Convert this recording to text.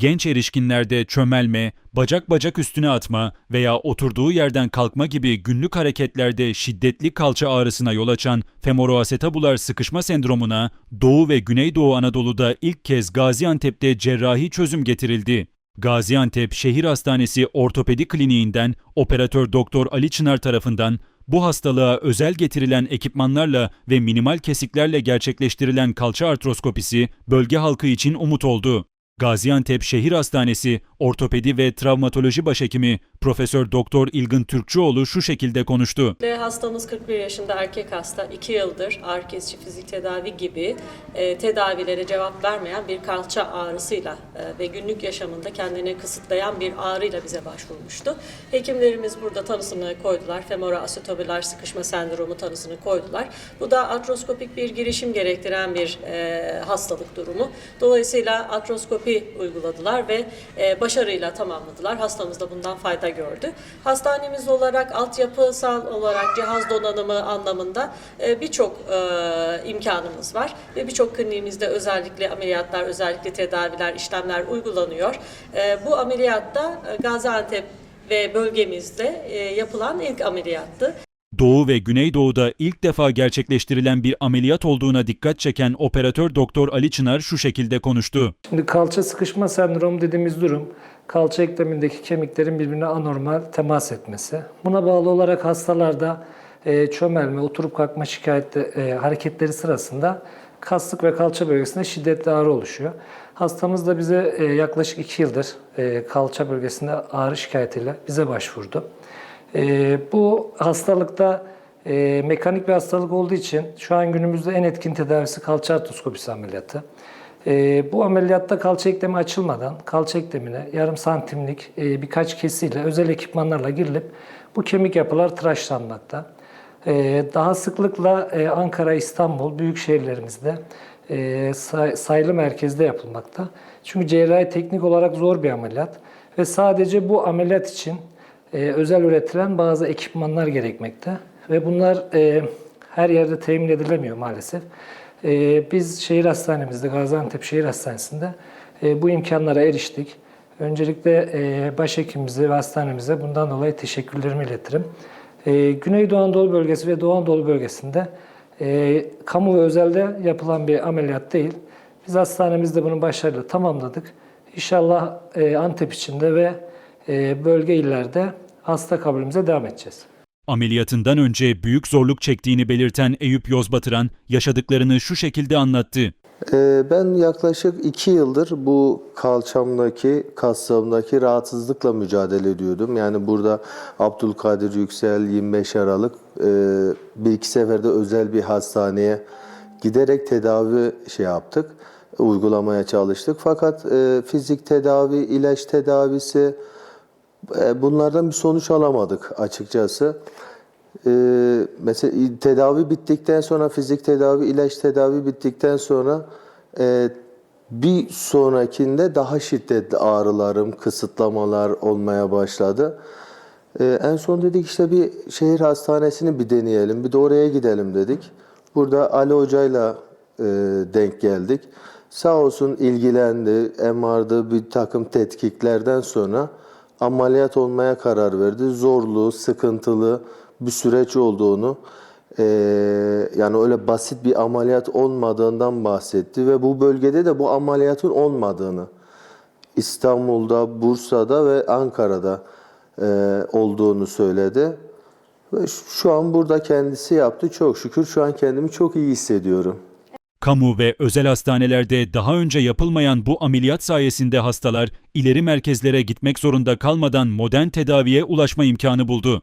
Genç erişkinlerde çömelme, bacak bacak üstüne atma veya oturduğu yerden kalkma gibi günlük hareketlerde şiddetli kalça ağrısına yol açan femoroasetabular sıkışma sendromuna Doğu ve Güneydoğu Anadolu'da ilk kez Gaziantep'te cerrahi çözüm getirildi. Gaziantep Şehir Hastanesi Ortopedi Kliniğinden operatör doktor Ali Çınar tarafından bu hastalığa özel getirilen ekipmanlarla ve minimal kesiklerle gerçekleştirilen kalça artroskopisi bölge halkı için umut oldu. Gaziantep Şehir Hastanesi Ortopedi ve Travmatoloji Başhekimi Profesör Doktor İlgın Türkçüoğlu şu şekilde konuştu. Hastamız 41 yaşında erkek hasta. 2 yıldır ağrı kesici fizik tedavi gibi e, tedavilere cevap vermeyen bir kalça ağrısıyla e, ve günlük yaşamında kendini kısıtlayan bir ağrıyla bize başvurmuştu. Hekimlerimiz burada tanısını koydular. Femoroasetobular sıkışma sendromu tanısını koydular. Bu da artroskopik bir girişim gerektiren bir e, hastalık durumu. Dolayısıyla artroskopi uyguladılar ve e, başarıyla tamamladılar. Hastamız da bundan fayda gördü. Hastanemiz olarak altyapısal olarak cihaz donanımı anlamında e, birçok e, imkanımız var ve birçok kliniğimizde özellikle ameliyatlar, özellikle tedaviler, işlemler uygulanıyor. E, bu ameliyatta Gaziantep ve bölgemizde yapılan ilk ameliyattı. Doğu ve Güneydoğu'da ilk defa gerçekleştirilen bir ameliyat olduğuna dikkat çeken operatör doktor Ali Çınar şu şekilde konuştu. Şimdi kalça sıkışma sendromu dediğimiz durum, kalça eklemindeki kemiklerin birbirine anormal temas etmesi. Buna bağlı olarak hastalarda e, çömelme, oturup kalkma şikayette, e, hareketleri sırasında kaslık ve kalça bölgesinde şiddetli ağrı oluşuyor. Hastamız da bize e, yaklaşık 2 yıldır e, kalça bölgesinde ağrı şikayetiyle bize başvurdu. E, bu hastalıkta e, mekanik bir hastalık olduğu için şu an günümüzde en etkin tedavisi kalça artroskopisi ameliyatı. E, bu ameliyatta kalça eklemi açılmadan kalça eklemine yarım santimlik e, birkaç kesiyle özel ekipmanlarla girilip bu kemik yapılar tıraşlanmakta. E, daha sıklıkla e, Ankara, İstanbul büyük şehirlerimizde e, say- sayılı merkezde yapılmakta. Çünkü cerrahi teknik olarak zor bir ameliyat ve sadece bu ameliyat için e, özel üretilen bazı ekipmanlar gerekmekte ve bunlar e, her yerde temin edilemiyor maalesef. E, biz şehir hastanemizde, Gaziantep Şehir Hastanesi'nde e, bu imkanlara eriştik. Öncelikle e, başhekimimize ve hastanemize bundan dolayı teşekkürlerimi iletirim. E, Güneydoğu Anadolu bölgesi ve Doğu Anadolu bölgesinde e, kamu ve özelde yapılan bir ameliyat değil. Biz hastanemizde bunu başarıyla tamamladık. İnşallah e, Antep içinde ve bölge illerde hasta kabulümüze devam edeceğiz. Ameliyatından önce büyük zorluk çektiğini belirten Eyüp Yozbatıran yaşadıklarını şu şekilde anlattı. Ee, Ben yaklaşık iki yıldır bu kalçamdaki, kaslarımdaki rahatsızlıkla mücadele ediyordum. Yani burada Abdülkadir Yüksel 25 Aralık e, bir iki seferde özel bir hastaneye giderek tedavi şey yaptık, uygulamaya çalıştık. Fakat e, fizik tedavi, ilaç tedavisi bunlardan bir sonuç alamadık açıkçası. Ee, mesela tedavi bittikten sonra fizik tedavi, ilaç tedavi bittikten sonra e, bir sonrakinde daha şiddetli ağrılarım, kısıtlamalar olmaya başladı. Ee, en son dedik işte bir şehir hastanesini bir deneyelim, bir de oraya gidelim dedik. Burada Ali Hoca'yla e, denk geldik. Sağ olsun ilgilendi, MR'dı bir takım tetkiklerden sonra ameliyat olmaya karar verdi. Zorlu, sıkıntılı bir süreç olduğunu, eee, yani öyle basit bir ameliyat olmadığından bahsetti ve bu bölgede de bu ameliyatın olmadığını, İstanbul'da, Bursa'da ve Ankara'da eee, olduğunu söyledi. Ve şu an burada kendisi yaptı. Çok şükür şu an kendimi çok iyi hissediyorum. Kamu ve özel hastanelerde daha önce yapılmayan bu ameliyat sayesinde hastalar ileri merkezlere gitmek zorunda kalmadan modern tedaviye ulaşma imkanı buldu.